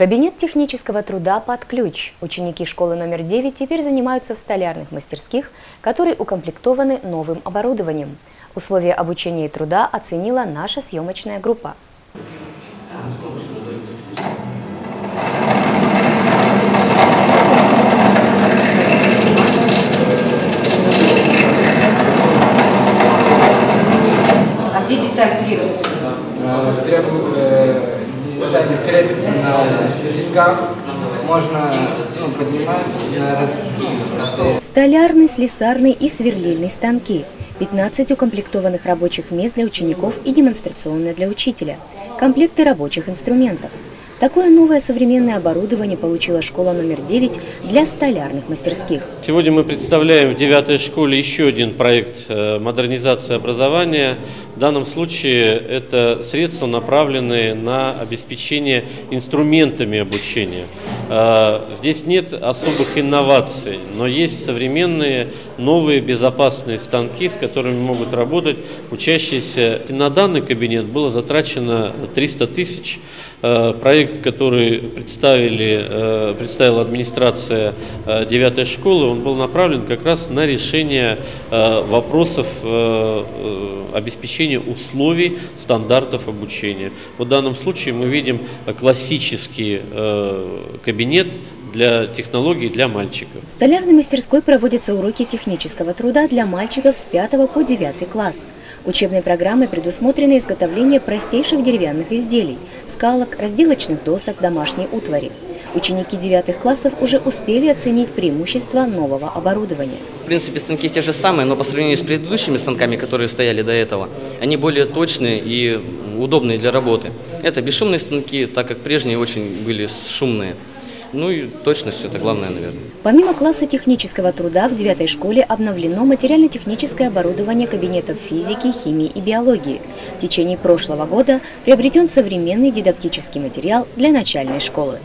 Кабинет технического труда под ключ. Ученики школы номер 9 теперь занимаются в столярных мастерских, которые укомплектованы новым оборудованием. Условия обучения и труда оценила наша съемочная группа. А где деталь крепится? Э, детали крепится на дисках, можно ну, поднимать на раз, ну, Столярный, слесарный и сверлильный станки. 15 укомплектованных рабочих мест для учеников и демонстрационное для учителя. Комплекты рабочих инструментов. Такое новое современное оборудование получила школа номер 9 для столярных мастерских. Сегодня мы представляем в девятой школе еще один проект э, модернизации образования. В данном случае это средства, направленные на обеспечение инструментами обучения. Э, Здесь нет особых инноваций, но есть современные новые безопасные станки, с которыми могут работать учащиеся. На данный кабинет было затрачено 300 тысяч. Э, Проект, который представили, э, представила администрация э, девятой школы, он был направлен как раз на решение э, вопросов э, э, обеспечения условий, стандартов обучения. В данном случае мы видим э, классический э, кабинет для технологий для мальчиков. В столярной мастерской проводятся уроки технического труда для мальчиков с 5 по 9 класс. Учебной программой предусмотрено изготовление простейших деревянных изделий, скалок, разделочных досок, домашней утвари. Ученики 9 классов уже успели оценить преимущества нового оборудования. В принципе, станки те же самые, но по сравнению с предыдущими станками, которые стояли до этого, они более точные и удобные для работы. Это бесшумные станки, так как прежние очень были шумные. Ну и точность – это главное, наверное. Помимо класса технического труда в 9 школе обновлено материально-техническое оборудование кабинетов физики, химии и биологии. В течение прошлого года приобретен современный дидактический материал для начальной школы.